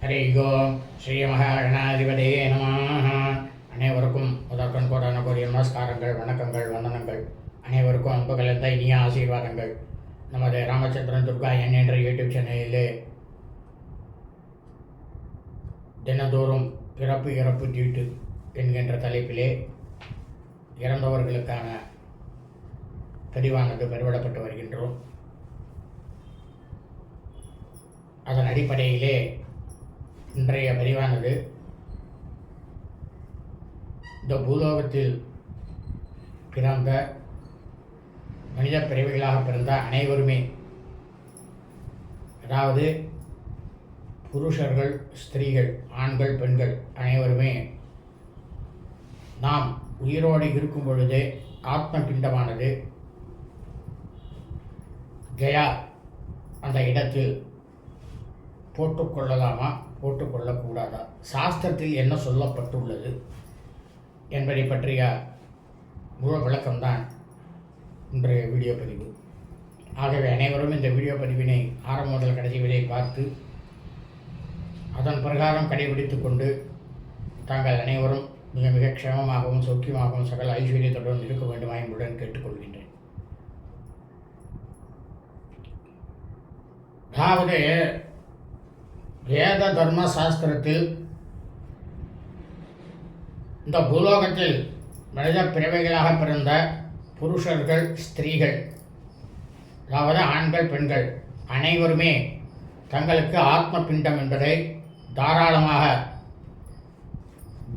ஹரி ஓம் ஸ்ரீ மகாகணாதிபதியே நம அனைவருக்கும் முதற்கண் கோடான கோடிய நமஸ்காரங்கள் வணக்கங்கள் வந்தனங்கள். அனைவருக்கும் அன்பு கலந்த இனிய ஆசீர்வாதங்கள். நமது ராமச்சந்திரன் துர்கா என் என்ற யூடியூப் சேனலிலே தினந்தோறும் பிறப்பு இறப்பு தீட்டு என்கின்ற தலைப்பிலே இறந்தவர்களுக்கான பதிவானது பெருவிடப்பட்டு வருகின்றோம். அதன் அடிப்படையிலே இன்றைய பதிவானது இந்த பூலோகத்தில் பிறந்த மனித பிறவிகளாக பிறந்த அனைவருமே அதாவது புருஷர்கள் ஸ்திரீகள் ஆண்கள் பெண்கள் அனைவருமே நாம் உயிரோடு இருக்கும் பொழுதே ஆத்ம பிண்டமானது கயா அந்த இடத்தில் போட்டுக்கொள்ளலாமா போட்டுக்கொள்ளக்கூடாதா? சாஸ்திரத்தில் என்ன சொல்லப்பட்டுள்ளது என்பதை பற்றிய முழு விளக்கம்தான் இன்றைய வீடியோ பதிவு. ஆகவே அனைவரும் இந்த வீடியோ பதிவினை ஆரம்ப முதல் கடைசி வரை பார்த்து அதன் பிரகாரம் கடைபிடித்து கொண்டு தாங்கள் அனைவரும் மிக மிக க்ஷமமாகவும் சௌக்கியமாகவும் சகல ஐஸ்வர்யத்துடன் இருக்க வேண்டுமா என்புடன் கேட்டுக்கொள்கின்றேன். அதாவது வேத தர்ம சாஸ்திரத்தில் இந்த பூலோகத்தில் மனித பிறவைகளாக பிறந்த புருஷர்கள் ஸ்திரீகள் அதாவது ஆண்கள் பெண்கள் அனைவருமே தங்களுக்கு ஆத்ம பிண்டம் என்பதை தாராளமாக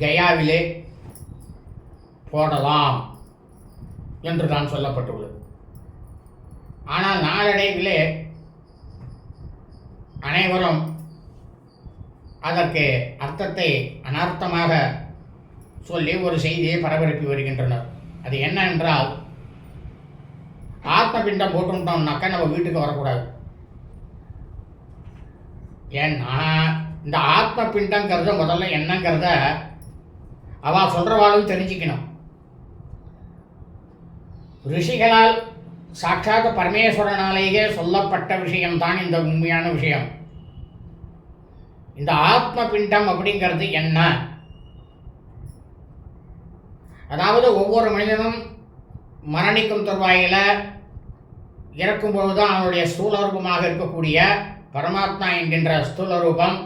கயாவிலே போடலாம் என்று தான் சொல்லப்பட்டுள்ளது. ஆனால் நாளடைவிலே அனைவரும் அதற்கு அர்த்தத்தை அனர்த்தமாக சொல்லி ஒரு செய்தியை பரபரப்பி வருகின்றனர். அது என்ன என்றால் ஆத்ம பிண்டம் போட்டுட்டோம்னாக்கா நம்ம வீட்டுக்கு வரக்கூடாது. ஏன்னா இந்த ஆத்ம பிண்டங்கிறத முதல்ல என்னங்கிறத அவ சொல்றவாளும் தெரிஞ்சுக்கணும். ரிஷிகளால் சாட்சாத் பரமேஸ்வரனாலேயே சொல்லப்பட்ட விஷயம்தான் இந்த உண்மையான விஷயம். இந்த ஆத்ம பிண்டம் அப்படிங்கிறது என்ன? அதாவது ஒவ்வொரு மனிதனும் மரணிக்கும் தருவாயில் இறக்கும்போது தான் அவனுடைய ஸ்தூலரூபமாக இருக்கக்கூடிய பரமாத்மா என்கின்ற ஸ்தூல ரூபம்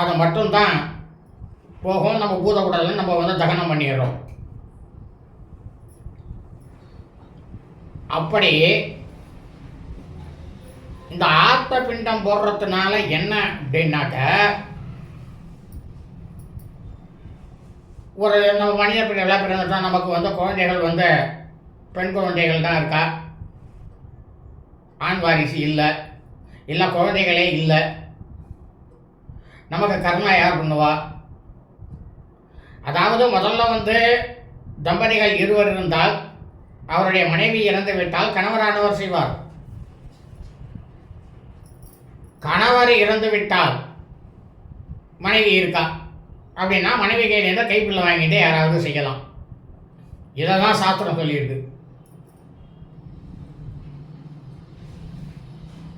அது மட்டும்தான் போகும். நம்ம பூத உடலை நம்ம வந்து தகனம் பண்ணிடுறோம். அப்படி இந்த ஆத்த பிண்டம் போடுறதுனால என்ன அப்படின்னாக்க ஒரு நம்ம மனித பிள்ளைகளாக பிறந்துட்டால் நமக்கு வந்து குழந்தைகள் வந்து பெண் குழந்தைகள் தான் இருக்கா? ஆண் வாரிசு இல்லை. இல்லை குழந்தைகளே இல்லை. நமக்கு கர்மா யார் பண்ணுவா? அதாவது முதல்ல வந்து தம்பதிகள் இருவர் இருந்தால் அவருடைய மனைவி இறந்து விட்டால் கணவரானவர் செய்வார். கணவர் இறந்து விட்டால் மனைவி இருக்கா? அப்படின்னா மனைவி கையிலேருந்து கைப்பிள்ளை வாங்கிட்டு யாராவது செய்யலாம். இதை தான் சாஸ்திரம் சொல்லியிருக்கு.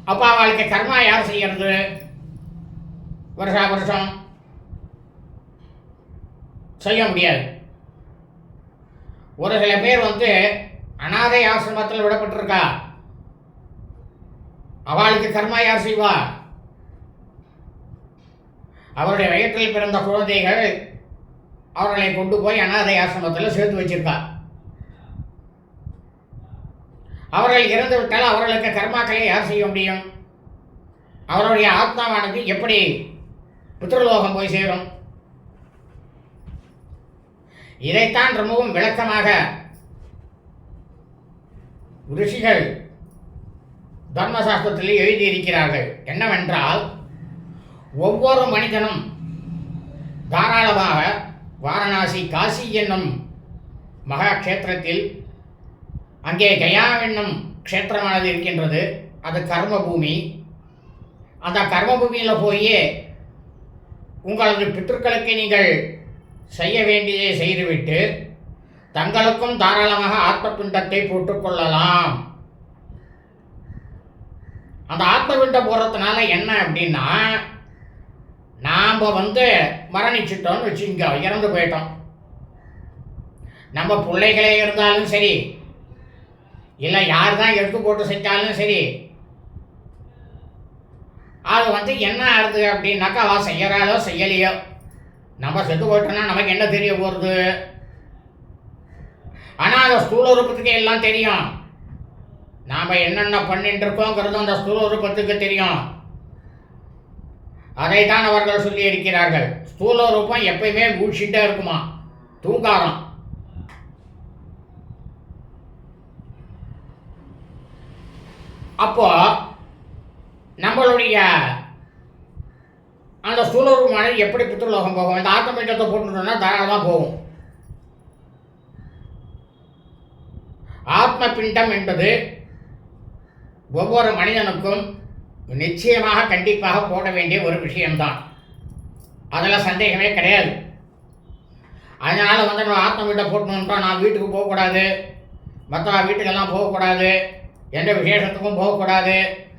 அப்போ அவளுக்கு கர்மா யார் செய்யறது? வருஷா வருஷம் செய்ய முடியாது. ஒரு சில பேர் வந்து அனாதை ஆசிரமத்தில் விடப்பட்டிருக்கா? அவளுக்கு கர்மா யார் செய்வா? அவருடைய வயிற்றில் பிறந்த குழந்தைகள் அவர்களை கொண்டு போய் அனாதை ஆசிரமத்தில் சேர்த்து வச்சிருக்கா. அவர்கள் இறந்து விட்டால் அவர்களுக்கு கர்மாக்களை யார் செய்ய முடியும்? அவருடைய ஆத்மாவானது எப்படி பித்ருலோகம் போய் சேரும்? இதைத்தான் ரொம்பவும் விளக்கமாக ரிஷிகள் தர்மசாஸ்திரத்தில் எழுதியிருக்கிறார்கள். என்னவென்றால் ஒவ்வொரு மனிதனும் தாராளமாக வாரணாசி காசி என்னும் மகா க்ஷேத்திரத்தில் அங்கே கயா என்னும் க்ஷேத்திரமானது இருக்கின்றது. அது கர்ம பூமி அந்த கர்ம பூமியில் போய் உங்களது பித்தர்களுக்கு நீங்கள் செய்ய வேண்டியதை செய்துவிட்டு தங்களுக்கும் தாராளமாக ஆத்ம பிண்டத்தை போட்டுக்கொள்ளலாம் அந்த ஆத்ம பிண்டம் போகிறதுனால என்ன அப்படின்னா நாம் வந்து மரணிச்சிட்டோம்னு வச்சுங்க இறந்து போயிட்டோம். நம்ம பிள்ளைகளே இருந்தாலும் சரி இல்லை யார் தான் எடுத்து போட்டு செஞ்சாலும் சரி அது வந்து என்ன ஆகுது அப்படின்னாக்கா அவள் செய்யறாளோ செய்யலையோ நம்ம செத்து போயிட்டோம்னா நமக்கு என்ன தெரிய போகிறது ஆனால் அந்த ஸ்தூல ரூபத்துக்கு எல்லாம் தெரியும். நாம் என்னென்ன பண்ணிட்டு இருக்கோங்கிறது அந்த ஸ்தூல ரூபத்துக்கு தெரியும். அதைத்தான் அவர்கள் சொல்லி இருக்கிறார்கள் ஸ்தூல ரூபம் எப்பயுமே மூழ்கிட்டே இருக்குமா? தூங்காரம். அப்போ நம்மளுடைய அந்த ஸ்தூல எப்படி பித்ருலோகம் போகும்? இந்த ஆத்மீட்டத்தை போட்டுட்டோம்னா தாராளமாக போகும். ஆத்ம பிண்டம் என்பது ஒவ்வொரு மனிதனுக்கும் நிச்சயமாக கண்டிப்பாக போட வேண்டிய ஒரு விஷயம்தான். அதில் சந்தேகமே கிடையாது. அதனால் வந்து நம்ம ஆத்ம வீட்டை போட்டணுன்றோம் நான் வீட்டுக்கு போகக்கூடாது மற்ற வீட்டுக்கெல்லாம் போகக்கூடாது எந்த விசேஷத்துக்கும் போகக்கூடாது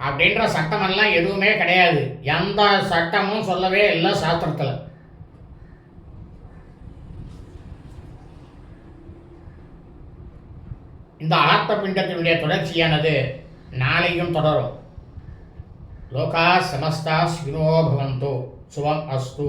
அப்படின்ற சட்டமெல்லாம் எதுவுமே கிடையாது. எந்த சட்டமும் சொல்லவே இல்லை சாஸ்திரத்தில். இந்த ஆத்ம பிண்டத்தினுடைய தொடர்ச்சியானது நாளையும் தொடரும் லோகா சமஸ்தா சுகினோ பவந்தோ சுவம் அஸ்து